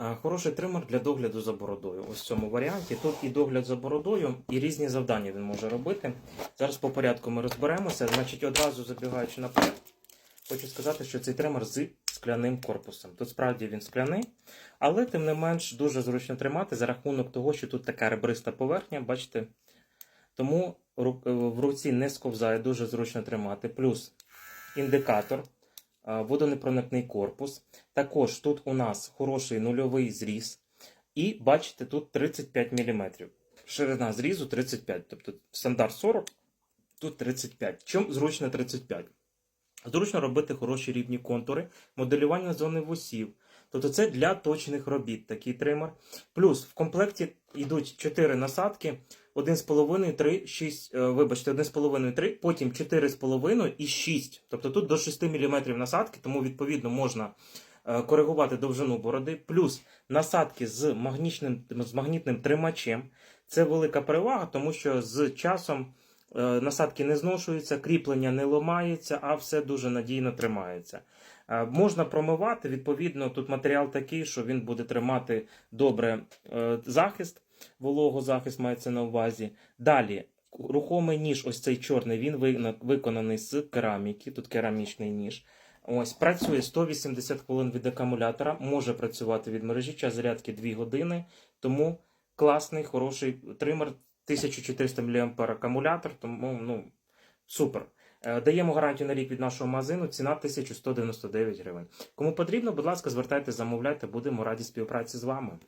Е, Хороший тример для догляду за бородою. Ось в цьому варіанті. Тут і догляд за бородою, і різні завдання він може робити. Зараз по порядку ми розберемося. Значить, одразу забігаючи наперед, хочу сказати, що цей тример з скляним корпусом. Тут справді він скляний, але тим не менш дуже зручно тримати за рахунок того, що тут така ребриста поверхня, бачите. Тому е, в руці не сковзає, дуже зручно тримати. Плюс індикатор, водонепроникний корпус. Також тут у нас хороший нульовий зріз. І бачите, тут 35 мм. Ширина зрізу 35, тобто стандарт 40, тут 35. Чим зручно 35? Зручно робити хороші рівні контури, моделювання зони вусів. Тобто це для точних робіт такий тример. Плюс в комплекті йдуть 4 насадки, 1,5, 3, 6, е, вибачте, 1,5, 3, потім 4,5 і 6. Тобто тут до 6 мм насадки, тому відповідно можна е, коригувати довжину бороди. Плюс насадки з магнітним, з магнітним тримачем. Це велика перевага, тому що з часом е, насадки не зношуються, кріплення не ламається, а все дуже надійно тримається. Е, Можна промивати, відповідно, тут матеріал такий, що він буде тримати добре захист, вологозахист мається на увазі. Далі, рухомий ніж, ось цей чорний, він виконаний з кераміки, тут керамічний ніж. Ось працює 180 хвилин від акумулятора, може працювати від мережі, час зарядки 2 години. Тому класний, хороший тример, 1400 мА акумулятор, тому ну, супер. Е, Даємо гарантію на рік від нашого магазину, ціна 1199 гривень. Кому потрібно, будь ласка, звертайте, замовляйте, будемо раді співпраці з вами.